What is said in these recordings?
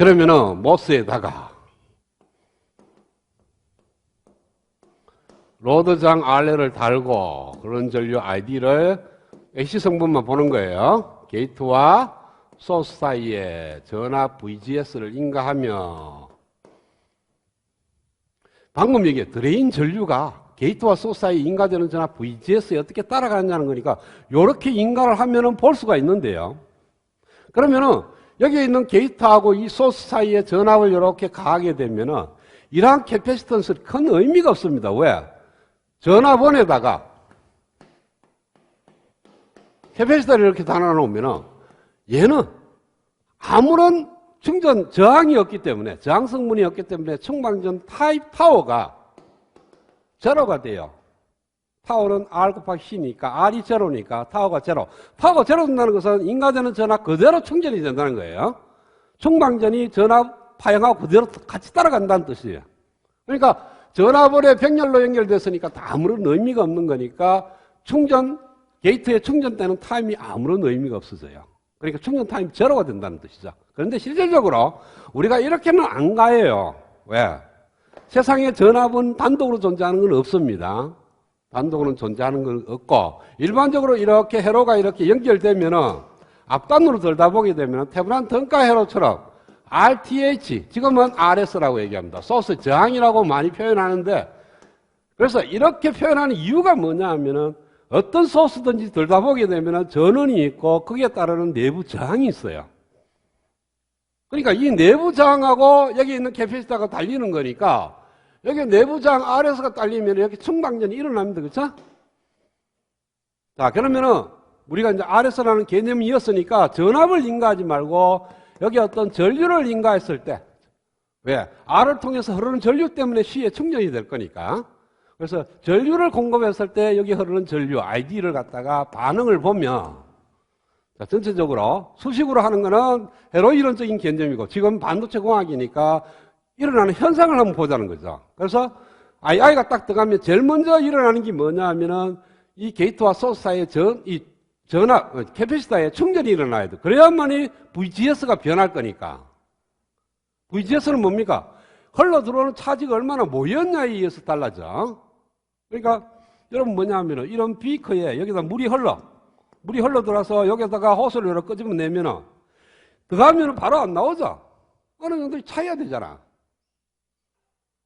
그러면은 모스에다가 로드장 RL을 달고 그런 전류 ID를 AC 성분만 보는 거예요. 게이트와 소스 사이에 전압 VGS를 인가하며 방금 얘기해 드레인 전류가 게이트와 소스 사이에 인가되는 전압 VGS에 어떻게 따라가느냐는 거니까 이렇게 인가를 하면은 볼 수가 있는데요. 그러면은 여기에 있는 게이트하고 이 소스 사이에 전압을 이렇게 가하게 되면은 이러한 캐패시턴스 큰 의미가 없습니다. 왜? 전압원에다가 캐패시터를 이렇게 달아놓으면은 얘는 아무런 충전 저항이 없기 때문에 저항 성분이 없기 때문에 청방전 타입 타워가 제로가 돼요. 타워는 R 곱하기 C니까 R이 제로니까 타워가 제로. 타워가 제로 된다는 것은 인가되는 전압 그대로 충전이 된다는 거예요. 총방전이 전압 파형하고 그대로 같이 따라간다는 뜻이에요. 그러니까 전압원에 병렬로 연결됐으니까 다 아무런 의미가 없는 거니까 충전 게이트에 충전되는 타임이 아무런 의미가 없어져요. 그러니까 충전 타임 제로가 된다는 뜻이죠. 그런데 실질적으로 우리가 이렇게는 안 가요. 왜? 세상에 전압은 단독으로 존재하는 건 없습니다. 단독으로는 존재하는 건 없고 일반적으로 이렇게 회로가 이렇게 연결되면은 앞단으로 들다 보게 되면 태블한 등가 회로처럼 RTH 지금은 RS라고 얘기합니다. 소스 저항이라고 많이 표현하는데 그래서 이렇게 표현하는 이유가 뭐냐 하면은 어떤 소스든지 들다 보게 되면은 전원이 있고 거기에 따르는 내부 저항이 있어요. 그러니까 이 내부 저항하고 여기 있는 캐피시터가 달리는 거니까 여기 내부 저항 RS가 딸리면 여기 충방전이 일어납니다. 그렇죠? 자, 그러면은 우리가 이제 RS라는 개념이 있었으니까 전압을 인가하지 말고 여기 어떤 전류를 인가했을 때 왜? R을 통해서 흐르는 전류 때문에 C에 충전이 될 거니까 그래서 전류를 공급했을 때 여기 흐르는 전류 ID를 갖다가 반응을 보면 자, 전체적으로 수식으로 하는 거는 회로 이론적인 개념이고 지금 반도체 공학이니까 일어나는 현상을 한번 보자는 거죠. 그래서 II가 딱 들어가면 제일 먼저 일어나는 게 뭐냐 하면은 이 게이트와 소스 사이의 전, 이 전압, 어, 캐패시터에 충전이 일어나야 돼. 그래야만이 VGS가 변할 거니까. VGS는 뭡니까? 흘러 들어오는 차지가 얼마나 모였냐에 의해서 달라져. 그러니까 여러분 뭐냐 하면은 이런 비커에 여기다 물이 흘러. 물이 흘러 들어와서 여기다가 호스를 열어 끄집어 내면은 들어가면은 바로 안 나오죠. 어느 정도 차야 되잖아.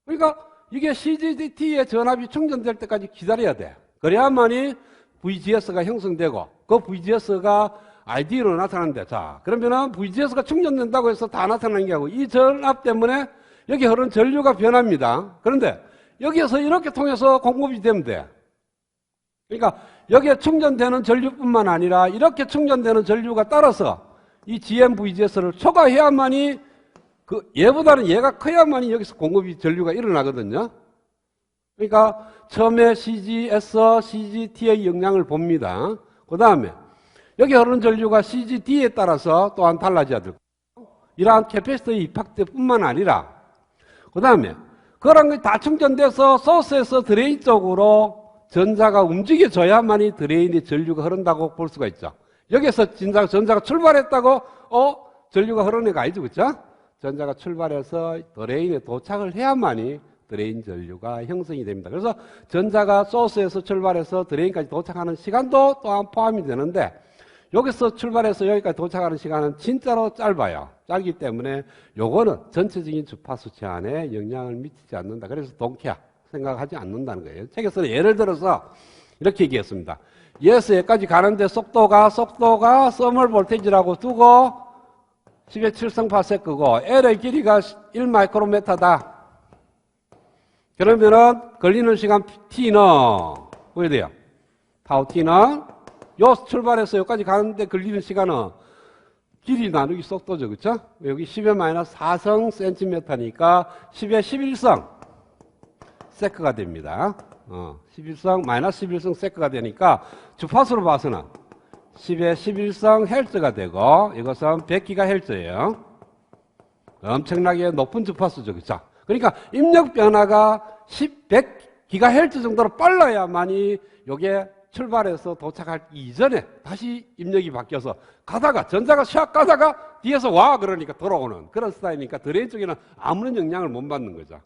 그러니까 이게 CGT의 전압이 충전될 때까지 기다려야 돼. 그래야만이 VGS가 형성되고 그 VGS가 ID로 나타나는데 자 그러면은 VGS가 충전된다고 해서 다 나타나는 게 아니고 이 전압 때문에 여기 흐르는 전류가 변합니다. 그런데 여기에서 이렇게 통해서 공급이 되면 돼. 그러니까 여기에 충전되는 전류뿐만 아니라 이렇게 충전되는 전류가 따라서 이 GMVGS를 초과해야만이 그 얘보다는 얘가 커야만이 여기서 공급이 전류가 일어나거든요. 그러니까 처음에 CGS, CGT의 영향을 봅니다. 그 다음에 여기 흐르는 전류가 CGD에 따라서 또한 달라져야 되고 이러한 캐패시터의 입학 때뿐만 아니라 그 다음에 그런 게 다 충전돼서 소스에서 드레인 쪽으로 전자가 움직여져야만이 드레인의 전류가 흐른다고 볼 수가 있죠. 여기서 진짜 전자가 출발했다고 어 전류가 흐르는 애가 아니죠, 그렇죠? 전자가 출발해서 드레인에 도착을 해야만이 드레인 전류가 형성이 됩니다. 그래서 전자가 소스에서 출발해서 드레인까지 도착하는 시간도 또한 포함이 되는데 여기서 출발해서 여기까지 도착하는 시간은 진짜로 짧아요. 짧기 때문에 요거는 전체적인 주파수 제한에 영향을 미치지 않는다. 그래서 동케아 생각하지 않는다는 거예요. 책에서는 예를 들어서 이렇게 얘기했습니다. 예에서 여기까지 가는데 속도가 속도가 서멀 볼테이지라고 두고 10의 7성 파세크고 L의 길이가 1마이크로메타다. 그러면은 걸리는 시간 T는 뭐야 돼요? 타우 T는 요 출발해서 여기까지 가는데 걸리는 시간은 길이 나누기 속도죠. 그쵸? 여기 10의 마이너스 4성 센티미터니까 10의 11성 세크가 됩니다. 어, 11성, 마이너스 11성 세크가 되니까 주파수로 봐서는 10의 11성 헬츠가 되고 이것은 100기가 헬츠예요. 엄청나게 높은 주파수죠. 그쵸? 그러니까 입력 변화가 10, 100기가 헬츠 정도로 빨라야만이 요게 출발해서 도착할 이전에 다시 입력이 바뀌어서 가다가 전자가 샥 가다가 뒤에서 와 그러니까 돌아오는 그런 스타일이니까 드레인 쪽에는 아무런 영향을 못 받는 거죠.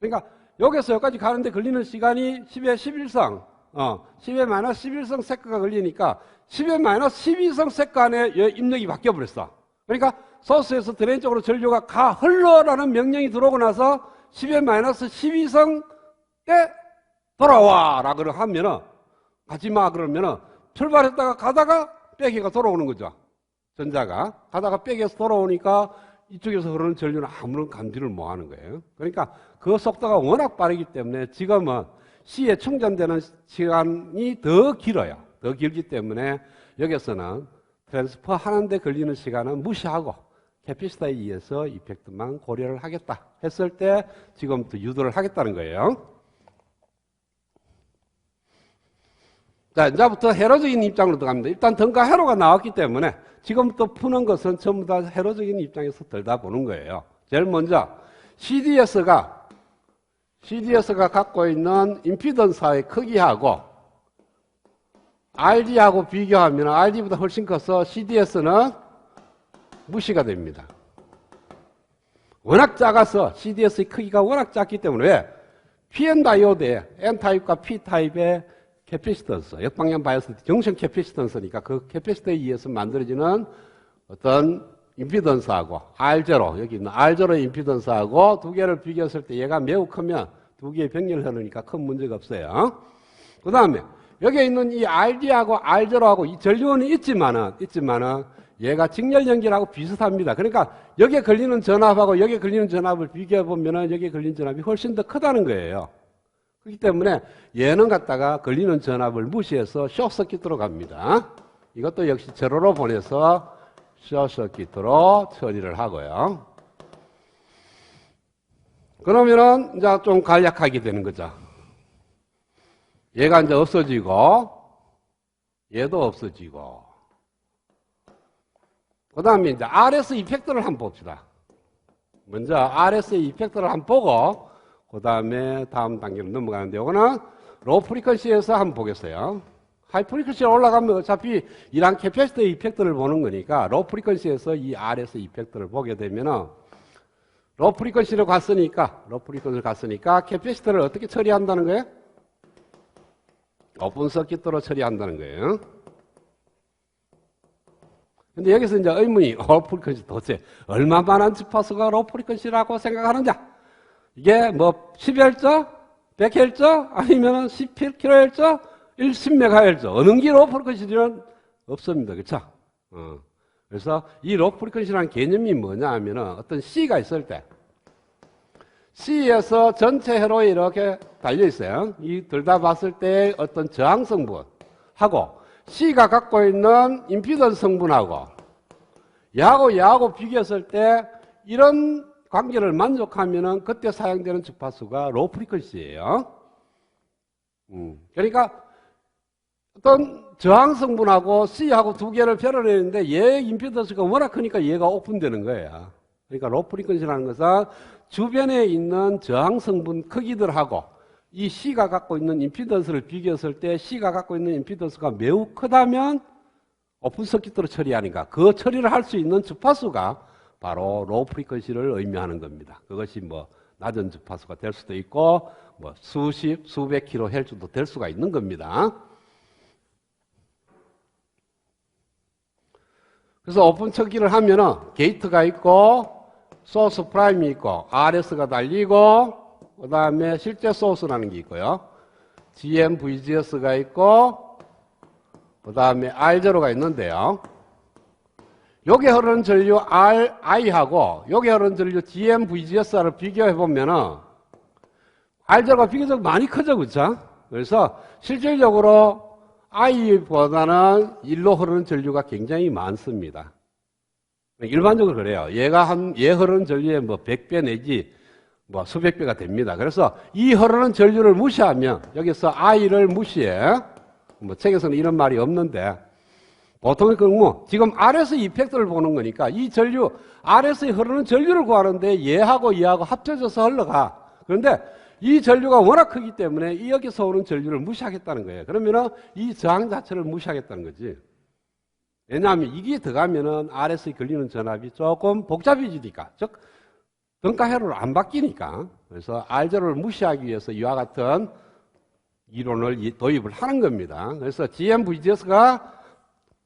그러니까 여기서 여기까지 가는데 걸리는 시간이 10의 11성, 어, 10의 마이너스 11성 세크가 걸리니까 10의 마이너스 12성 세크 안에 여- 입력이 바뀌어 버렸어. 그러니까 소스에서 드레인 쪽으로 전류가 가 흘러라는 명령이 들어오고 나서 10의 마이너스 12성 에 돌아와라고 하면은 가지 마 그러면은 출발했다가 가다가 빼기가 돌아오는 거죠. 전자가 가다가 빼기에서 돌아오니까 이쪽에서 흐르는 전류는 아무런 감지를 못 하는 거예요. 그러니까 그 속도가 워낙 빠르기 때문에 지금은 C에 충전되는 시간이 더 길어요. 더 길기 때문에 여기서는 트랜스퍼 하는데 걸리는 시간은 무시하고 캐피시터에 의해서 이펙트만 고려를 하겠다 했을 때 지금부터 유도를 하겠다는 거예요. 자, 이제부터 회로적인 입장으로 들어갑니다. 일단 등가 회로가 나왔기 때문에 지금부터 푸는 것은 전부 다 회로적인 입장에서 들다 보는 거예요. 제일 먼저 CDS가 CDS가 갖고 있는 임피던스의 크기하고 RD하고 비교하면 RD보다 훨씬 커서 CDS는 무시가 됩니다. 워낙 작아서 CDS의 크기가 워낙 작기 때문에 왜? PN 다이오드에 N타입과 P타입의 캐피시턴스, 역방향 바이오스 정션 캐피시턴스니까 그 캐피시터에 의해서 만들어지는 어떤 임피던스하고 R0, 여기 있는 R0의 임피던스하고 두 개를 비교했을 때 얘가 매우 크면 두 개의 병렬 흐르니까 큰 문제가 없어요. 그 다음에 여기에 있는 이 RD하고 R0하고 이 전류원이 있지만은, 있지만은 얘가 직렬 연결하고 비슷합니다. 그러니까 여기에 걸리는 전압하고 여기에 걸리는 전압을 비교해 보면은 여기에 걸리는 전압이 훨씬 더 크다는 거예요. 그렇기 때문에 얘는 갖다가 걸리는 전압을 무시해서 쇼서킷으로 갑니다. 이것도 역시 제로로 보내서 쇼서킷으로 처리를 하고요. 그러면은 이제 좀 간략하게 되는 거죠. 얘가 이제 없어지고 얘도 없어지고 그 다음에 이제 RS 이펙터를 한번 봅시다. 먼저 RS 이펙터를 한번 보고 그 다음에 다음 단계로 넘어가는데 이거는 로우 프리퀀시에서 한번 보겠어요. 하이 프리퀀시에 올라가면 어차피 이런 캐패시터 이펙터를 보는 거니까 로우 프리퀀시에서 이 RS 이펙터를 보게 되면은 로우 프리퀀시로 갔으니까 로우 프리퀀시로 갔으니까 캐패시터를 어떻게 처리한다는 거예요? 오픈 서킷으로 처리한다는 거예요. 근데 여기서 이제 의문이 로우 프리퀀시 도대체 얼마만한 주파수가 로우 프리퀀시라고 생각하느냐? 이게 뭐 10Hz, 100Hz 아니면 11kHz, 10MHz 어느 게 로우 프리퀀시는 없습니다. 그렇죠? 어. 그래서 이 로우 프리퀀시라는 개념이 뭐냐 하면은 어떤 C가 있을 때 C에서 전체 회로에 이렇게 달려 있어요. 이 둘 다 봤을 때 어떤 저항 성분하고 C가 갖고 있는 임피던스 성분하고 얘하고 얘하고 비교했을 때 이런 관계를 만족하면은 그때 사용되는 주파수가 로우 프리퀀시예요. 음, 그러니까 어떤 저항 성분하고 C하고 두 개를 별을 했는데 얘 임피던스가 워낙 크니까 얘가 오픈되는 거예요. 그러니까 로우 프리퀀시라는 것은 주변에 있는 저항 성분 크기들하고 이 C가 갖고 있는 임피던스를 비교했을 때 C가 갖고 있는 임피던스가 매우 크다면 오픈 서킷으로 처리하니까 그 처리를 할 수 있는 주파수가 바로 로우 프리퀀시를 의미하는 겁니다. 그것이 뭐 낮은 주파수가 될 수도 있고 뭐 수십, 수백 킬로 헬츠도 될 수가 있는 겁니다. 그래서 오픈 처리를 하면은 게이트가 있고 소스 프라임이 있고 RS가 달리고 그 다음에 실제 소스라는 게 있고요. GM, VGS가 있고 그 다음에 R0가 있는데요. 여기 흐르는 전류 RI하고 여기 흐르는 전류 GM, VGS를 비교해 보면은 R0가 비교적 많이 크죠, 그렇죠? 그래서 실질적으로 I보다는 일로 흐르는 전류가 굉장히 많습니다. 일반적으로 그래요. 얘가 한, 얘 흐르는 전류의 뭐 100배 내지 뭐 수백 배가 됩니다. 그래서 이 흐르는 전류를 무시하면 여기서 I를 무시해. 뭐 책에서는 이런 말이 없는데 보통의 경우 지금 RS 이펙트를 보는 거니까 이 전류 RS에 흐르는 전류를 구하는데 얘하고 얘하고 합쳐져서 흘러가. 그런데 이 전류가 워낙 크기 때문에 이 여기서 오는 전류를 무시하겠다는 거예요. 그러면은 이 저항 자체를 무시하겠다는 거지. 왜냐하면 이게 들어가면은 RS에 걸리는 전압이 조금 복잡해지니까. 즉, 등가 회로를 안 바뀌니까. 그래서 R제로를 무시하기 위해서 이와 같은 이론을 이- 도입을 하는 겁니다. 그래서 GMVGS가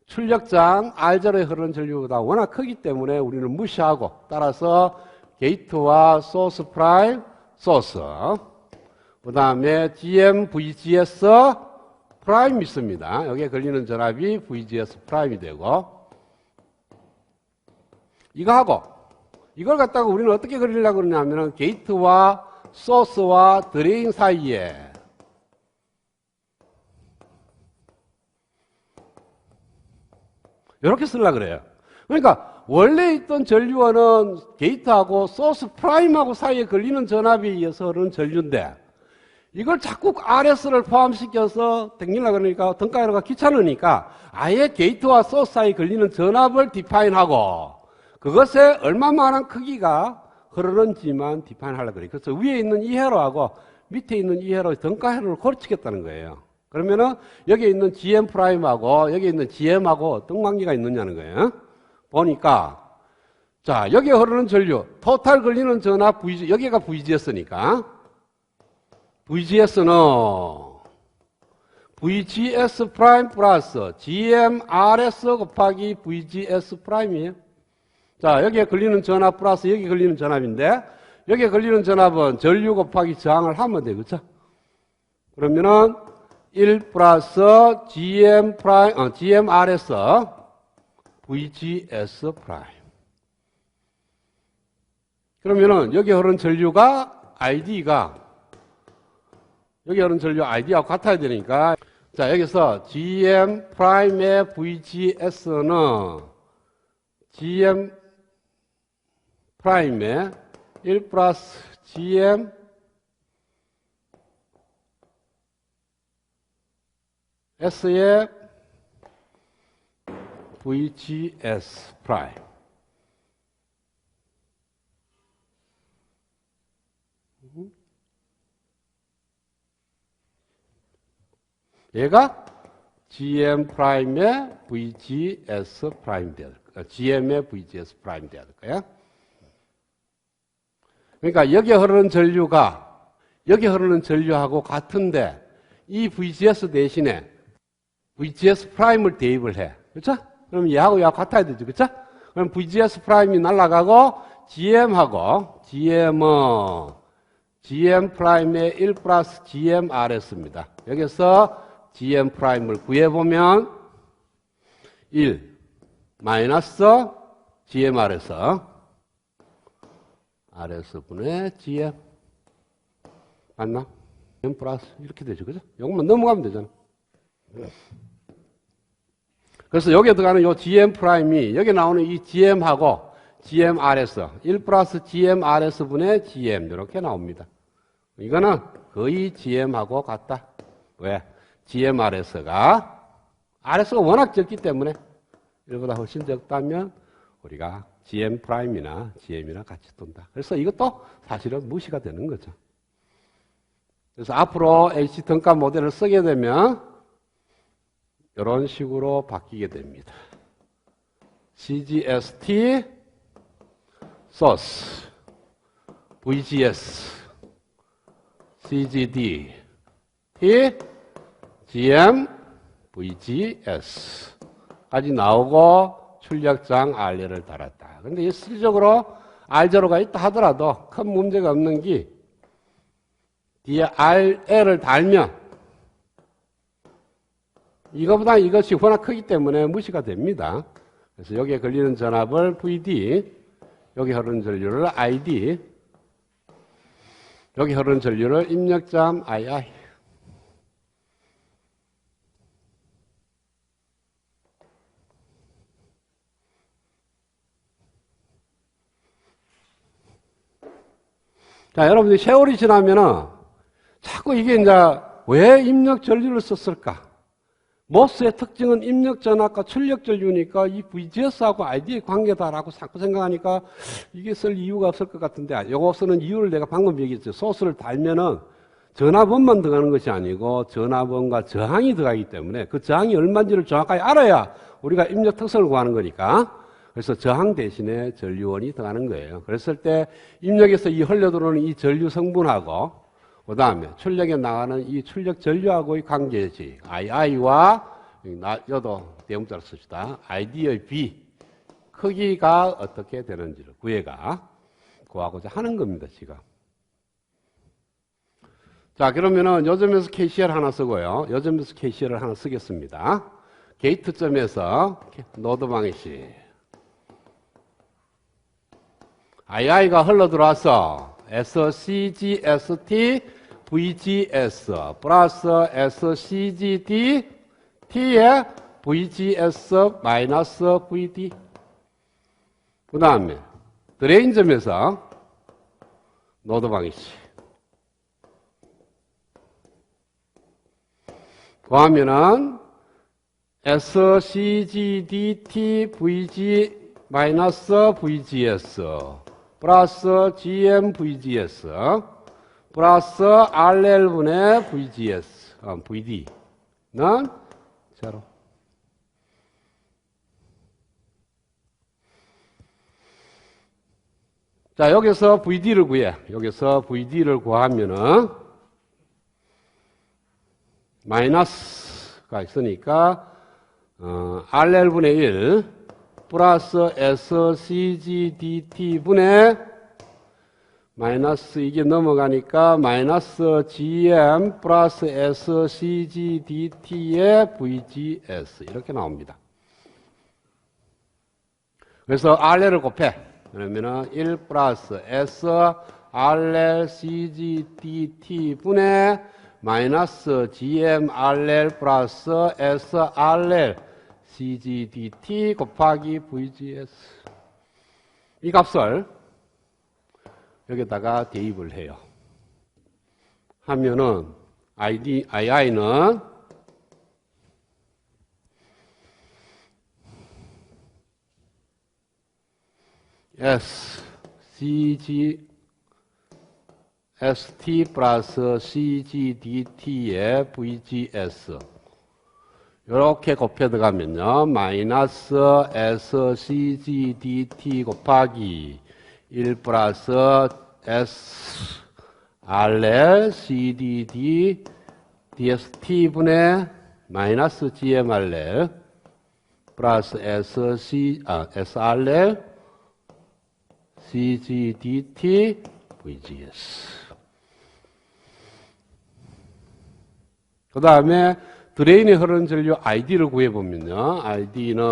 출력장 R제로에 흐르는 전류보다 워낙 크기 때문에 우리는 무시하고 따라서 게이트와 소스 프라임, 소스 그 다음에 GMVGS 프라임 있습니다. 여기에 걸리는 전압이 VGS 프라임이 되고 이거 하고 이걸 갖다가 우리는 어떻게 그리려고 그러냐면은 게이트와 소스와 드레인 사이에 이렇게 쓰려고 그래요. 그러니까 원래 있던 전류원은 게이트하고 소스 프라임하고 사이에 걸리는 전압에 의해서 흐르는 전류인데 이걸 자꾸 RS를 포함시켜서 당기려고 그러니까 등가로가 귀찮으니까 아예 게이트와 소스 사이에 걸리는 전압을 디파인하고 그것에 얼마만한 크기가 흐르는지만 디파인하려고 그래요. 그래서 위에 있는 이 회로하고 밑에 있는 이 회로 등가 회로를 고르치겠다는 거예요. 그러면은 여기 있는 GM 프라임하고 여기 있는 GM하고 어떤 관계가 있느냐는 거예요. 보니까 자 여기 흐르는 전류 토탈 걸리는 전압 VG 여기가 VGS니까 VGS는 VGS 프라임 플러스 GMRS 곱하기 VGS 프라임이에요. 자, 여기에 걸리는 전압 플러스 여기 걸리는 전압인데, 여기에 걸리는 전압은 전류 곱하기 저항을 하면 돼, 그쵸? 그러면은, 1 플러스 GM 프라임, 어, GMRS VGS 프라임. 그러면은, 여기 흐르는 전류가 ID가, 여기 흐르는 전류 ID하고 같아야 되니까, 자, 여기서 GM 프라임의 VGS는 GM 프라임에 1 플러스 GM VGS 프라임. 얘가 GM 프라임의 VGS 프라임 될. GM의 VGS 프라임 돼야 될 거야. 그러니까 여기 흐르는 전류가 여기 흐르는 전류하고 같은데 이 VGS 대신에 VGS 프라임을 대입을 해. 그렇죠? 그럼 얘하고 얘하고 같아야 되죠. 그렇죠? 그럼 VGS 프라임이 날아가고 GM하고 GM은 GM 프라임의 1 플러스 GMRS입니다. 여기서 GM 프라임을 구해보면 1 마이너스 GMRS RS분의 GM 맞나? M 플러스 이렇게 되죠. 그죠? 이것만 넘어가면 되잖아. 그래서 여기에 들어가는 이 GM 프라임이 여기 나오는 이 GM하고 GMRS 1 플러스 GMRS분의 GM 이렇게 나옵니다. 이거는 거의 GM하고 같다. 왜? GMRS가 RS가 워낙 적기 때문에 이보다 훨씬 적다면 우리가 GM 프라임이나 GM이나 같이 돈다. 그래서 이것도 사실은 무시가 되는 거죠. 그래서 앞으로 H 등가 모델을 쓰게 되면 이런 식으로 바뀌게 됩니다. CGST source VGS CGD T GM VGS 까지 나오고 출력장 R를 달았다. 근데 이 실질적으로 R제로가 있다 하더라도 큰 문제가 없는 게 뒤에 RL을 달면 이거보다 이것이 워낙 크기 때문에 무시가 됩니다. 그래서 여기에 걸리는 전압을 VD, 여기 흐르는 전류를 ID, 여기 흐르는 전류를 입력점 II. 자, 여러분들이 세월이 지나면은 자꾸 이게 이제 왜 입력 전류를 썼을까? 모스의 특징은 입력 전압과 출력 전류니까 이 VGS하고 ID의 관계다라고 자꾸 생각하니까 이게 쓸 이유가 없을 것 같은데 요거 쓰는 이유를 내가 방금 얘기했죠. 소스를 달면은 전압원만 들어가는 것이 아니고 전압원과 저항이 들어가기 때문에 그 저항이 얼마인지를 정확하게 알아야 우리가 입력 특성을 구하는 거니까 그래서 저항 대신에 전류원이 들어가는 거예요. 그랬을 때 입력에서 이 흘려들어오는 이 전류 성분하고 그 다음에 출력에 나가는 이 출력 전류하고의 관계지 II와 여도 대문자로 씁시다. ID의 B 크기가 어떻게 되는지를 구해가 구하고자 하는 겁니다, 지금. 자, 그러면은 요점에서 KCL 하나 쓰고요. 요점에서 KCL을 하나 쓰겠습니다. 게이트점에서 노드 방해시. II가 흘러 들어왔어. SCG, ST, VGS 플러스 SCGD T에 VGS 마이너스 VD 그 다음에 드레인점에서 노드 방해시 구하면은 SCGDT VG 마이너스 VGS 플러스 GM VGS 플러스 RL분의 VGS. 어, VD는 제로. 자 여기서 VD를 구해. 여기서 VD를 구하면은 마이너스가 있으니까 어, RL분의 1 플러스 SCGDT분의 마이너스 이게 넘어가니까 마이너스 GM 플러스 SCGDT의 VGS 이렇게 나옵니다. 그래서 RL을 곱해. 그러면은 1 플러스 S RL CGDT 분의 마이너스 GM RL 플러스 S RL CGDT 곱하기 VGS 이 값을 여기다가 대입을 해요. 하면은 ID, II는 S, CG, ST 플러스 CGDT의 VGS 이렇게 곱해 들어가면요. 마이너스 SCGDT 곱하기 1 플러스 S RL CDD DST분의 마이너스 GMRL 플러스 SC, 아, SRL CGDT VGS 그 다음에 드레인에 흐르는 전류 ID를 구해보면요. ID는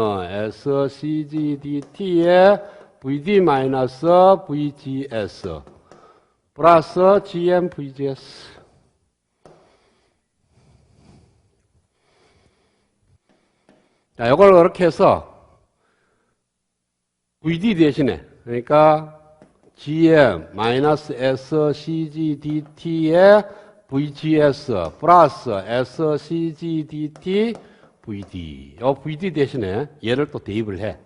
SCGDT의 VD-VGS 플러스 GM-VGS 자, 이걸 이렇게 해서 VD 대신에 그러니까 GM-SCGDT의 VGS 플러스 SCGDT VD. 이 VD 대신에 얘를 또 대입을 해.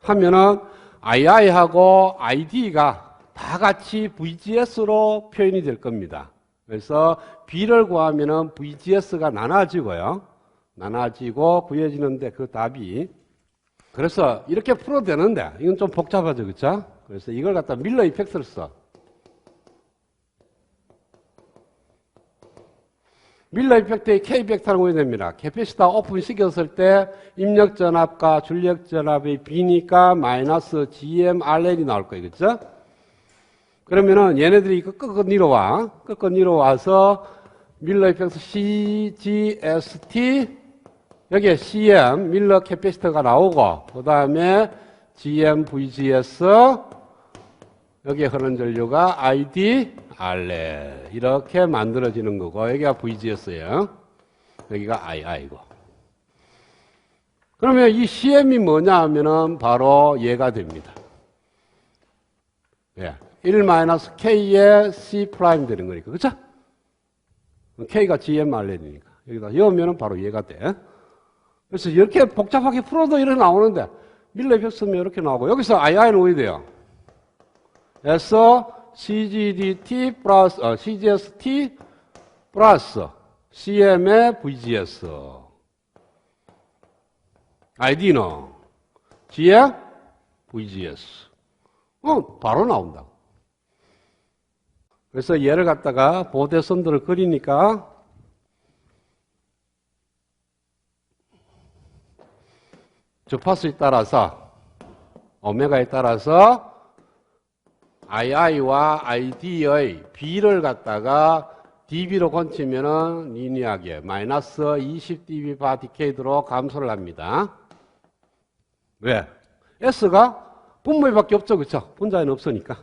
하면은 II하고 ID가 다 같이 VGS로 표현이 될 겁니다. 그래서 B를 구하면은 VGS가 나눠지고요. 나눠지고 구해지는데 그 답이 그래서 이렇게 풀어도 되는데 이건 좀 복잡하죠. 그렇죠? 그래서 이걸 갖다 밀러 이펙트를 써. 밀러 이펙트의 K 벡터를 구해야 됩니다. 캐피시터 오픈 시켰을 때 입력 전압과 출력 전압의 B니까 마이너스 GMRL이 나올 거예요. 그렇죠? 그러면은 얘네들이 끝끝 내려와. 끝끝 내려와서 밀러 이펙트 CGST 여기에 CM 밀러 캐피시터가 나오고 그 다음에 GM VGS 여기에 흐르는 전류가 ID RL 이렇게 만들어지는 거고 여기가 VGS예요. 여기가 II고. 그러면 이 CM이 뭐냐 하면은 바로 얘가 됩니다. 예. 1-K의 C 프라임 되는 거니까. 그쵸? K가 GM RL이니까. 여기다 여으면 바로 얘가 돼. 그래서 이렇게 복잡하게 풀어도 이렇게 나오는데 이펙트 쓰면 이렇게 나오고 여기서 II는 어디 돼요? S CGDT 플러스 어, CGST 플러스 CM의 VGS 아이디는 GM VGS 어 바로 나온다. 그래서 얘를 갖다가 보대선들을 그리니까 주파수에 따라서 오메가에 따라서 II와 ID의 B를 갖다가 dB로 건치면은 리니하게 마이너스 20dB 바 디케이드로 감소를 합니다. 왜? S가 분모에밖에 없죠, 그렇죠? 분자에는 없으니까.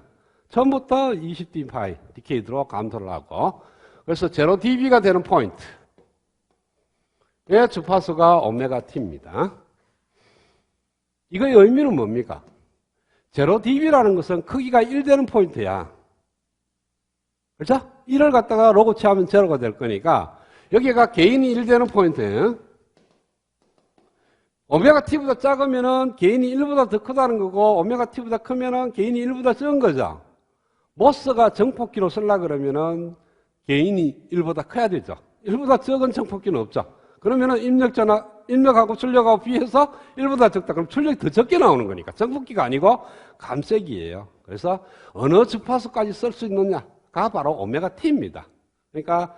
처음부터 20dB 파이 디케이드로 감소를 하고 그래서 0dB가 되는 포인트. 의 주파수가 오메가 t입니다. 이거의 의미는 뭡니까? 0dB라는 것은 크기가 1 되는 포인트야. 그렇죠? 1을 갖다가 로고 취하면 제로가 될 거니까 여기가 개인이 1 되는 포인트예요. 오메가 t보다 작으면은 개인이 1보다 더 크다는 거고 오메가 t보다 크면은 개인이 1보다 적은 거죠. 모스가 정폭기로 쓸라 그러면은 개인이 1보다 커야 되죠. 1보다 적은 정폭기는 없죠. 그러면은 입력 전화 입력하고 출력하고 비해서 1보다 적다 그럼 출력이 더 적게 나오는 거니까 정폭기가 아니고 감색이에요. 그래서 어느 주파수까지 쓸 수 있느냐가 바로 오메가 t입니다. 그러니까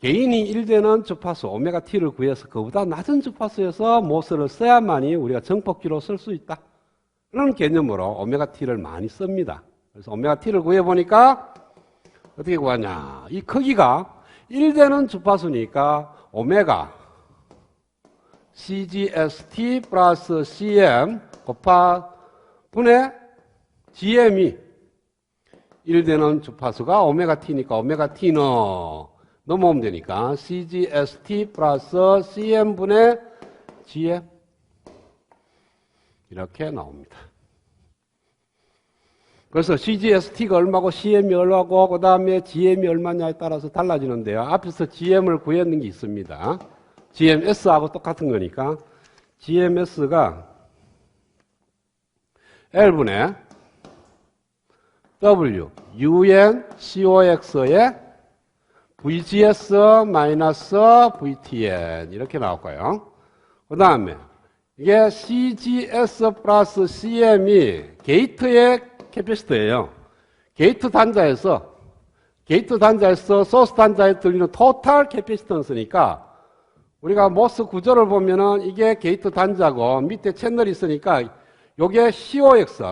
개인이 1되는 주파수 오메가 t를 구해서 그보다 낮은 주파수에서 모스를 써야만이 우리가 정폭기로 쓸 수 있다. 그런 개념으로 오메가 t를 많이 씁니다. 그래서 오메가 t를 구해 보니까 어떻게 구하냐? 이 크기가 1되는 주파수니까 오메가 CGST 플러스 CM 곱하 분의 GM이 1 되는 주파수가 오메가 t니까 오메가 t는 넘어오면 되니까 CGST 플러스 CM분의 GM 이렇게 나옵니다. 그래서 CGST가 얼마고 CM이 얼마고 그 다음에 GM이 얼마냐에 따라서 달라지는데요. 앞에서 GM을 구했는 게 있습니다. GMS하고 똑같은 거니까 GMS가 L분의 W, UN, COX의 VGS 마이너스 VTN 이렇게 나올 거예요. 그 다음에 이게 CGS 플러스 CM이 게이트의 캐피시터예요. 게이트 단자에서 게이트 단자에서 소스 단자에 들리는 토탈 캐피시턴스니까 우리가 모스 구조를 보면은 이게 게이트 단자고 밑에 채널이 있으니까 요게 COX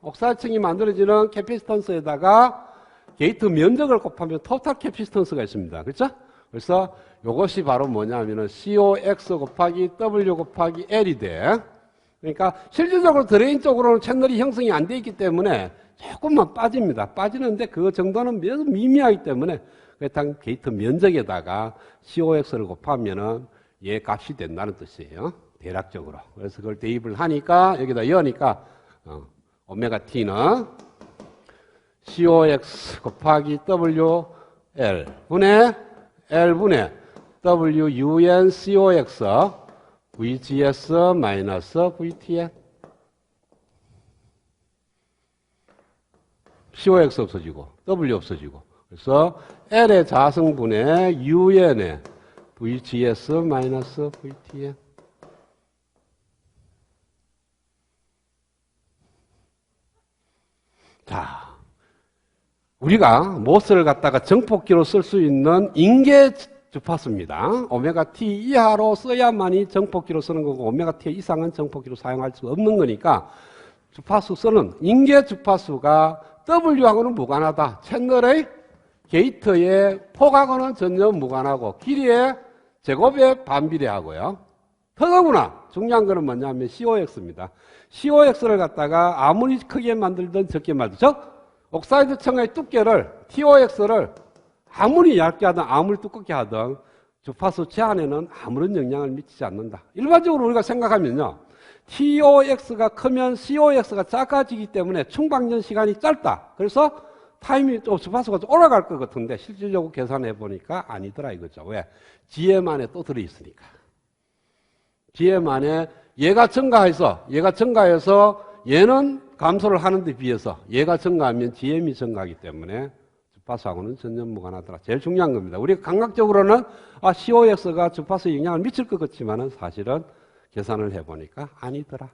옥사층이 만들어지는 캐피시턴스에다가 게이트 면적을 곱하면 토탈 캐피시턴스가 있습니다. 그렇죠? 그래서 이것이 바로 뭐냐면은 COX 곱하기 W 곱하기 L이 돼. 그러니까 실질적으로 드레인 쪽으로는 채널이 형성이 안 돼 있기 때문에 조금만 빠집니다. 빠지는데 그 정도는 매우 미미하기 때문에 일단 게이트 면적에다가 COX를 곱하면은 얘 값이 된다는 뜻이에요. 대략적으로. 그래서 그걸 대입을 하니까 여기다 여니까 어, 오메가 t는 COX 곱하기 WL 분의 L분의 WUN COX VGS 마이너스 VTN COX 없어지고 W 없어지고 그래서 L의 자성분의 UN의 VGS 마이너스 VTN 자, 우리가 모스를 갖다가 정폭기로 쓸 수 있는 인계 주파수입니다. 오메가 T 이하로 써야만이 정폭기로 쓰는 거고 오메가 T 이상은 정폭기로 사용할 수 없는 거니까 주파수 쓰는 인계 주파수가 W하고는 무관하다. 채널의 게이트의 폭하고는 전혀 무관하고 길이의 제곱에 반비례하고요. 더더구나 중요한 거는 뭐냐면 COX입니다. COX를 갖다가 아무리 크게 만들든 적게 만들든 옥사이드 층의 두께를 TOX를 아무리 얇게 하든 아무리 두껍게 하든 주파수 제한에는 아무런 영향을 미치지 않는다. 일반적으로 우리가 생각하면요. TOX가 크면 COX가 작아지기 때문에 충방전 시간이 짧다. 그래서 타임이 좀 주파수가 좀 올라갈 것 같은데 실질적으로 계산해 보니까 아니더라 이거죠. 왜? GM 안에 또 들어 있으니까. GM 안에 얘가 증가해서 얘가 증가해서 얘는 감소를 하는 데 비해서 얘가 증가하면 GM이 증가하기 때문에 주파수하고는 전혀 무관하더라. 제일 중요한 겁니다. 우리가 감각적으로는 아, COX가 주파수에 영향을 미칠 것 같지만은 사실은 계산을 해보니까 아니더라.